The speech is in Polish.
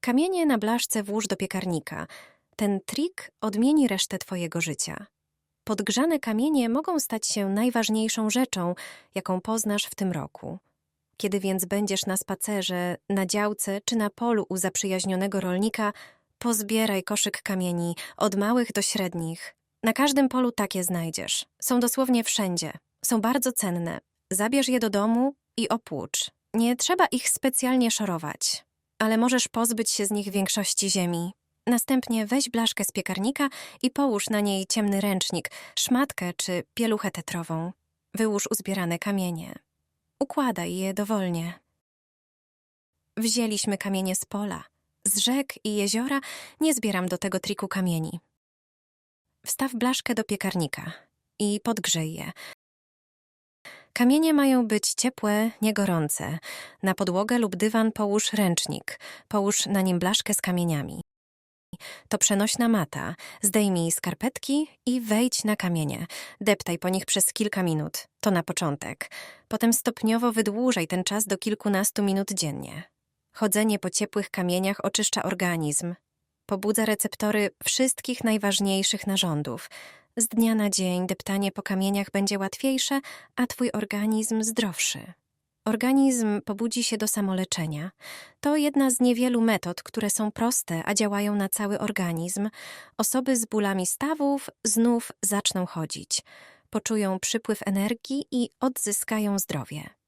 Kamienie na blaszce włóż do piekarnika. Ten trik odmieni resztę Twojego życia. Podgrzane kamienie mogą stać się najważniejszą rzeczą, jaką poznasz w tym roku. Kiedy więc będziesz na spacerze, na działce czy na polu u zaprzyjaźnionego rolnika, pozbieraj koszyk kamieni, od małych do średnich. Na każdym polu takie znajdziesz. Są dosłownie wszędzie. Są bardzo cenne. Zabierz je do domu i opłucz. Nie trzeba ich specjalnie szorować, ale możesz pozbyć się z nich większości ziemi. Następnie weź blaszkę z piekarnika i połóż na niej ciemny ręcznik, szmatkę czy pieluchę tetrową. Wyłóż uzbierane kamienie. Układaj je dowolnie. Wzięliśmy kamienie z pola. Z rzek i jeziora nie zbieram do tego triku kamieni. Wstaw blaszkę do piekarnika i podgrzej je. Kamienie mają być ciepłe, nie gorące. Na podłogę lub dywan połóż ręcznik. Połóż na nim blaszkę z kamieniami. To przenośna mata. Zdejmij skarpetki i wejdź na kamienie. Deptaj po nich przez kilka minut. To na początek. Potem stopniowo wydłużaj ten czas do kilkunastu minut dziennie. Chodzenie po ciepłych kamieniach oczyszcza organizm. Pobudza receptory wszystkich najważniejszych narządów. Z dnia na dzień deptanie po kamieniach będzie łatwiejsze, a twój organizm zdrowszy. Organizm pobudzi się do samoleczenia. To jedna z niewielu metod, które są proste, a działają na cały organizm. Osoby z bólami stawów znów zaczną chodzić. Poczują przypływ energii i odzyskają zdrowie.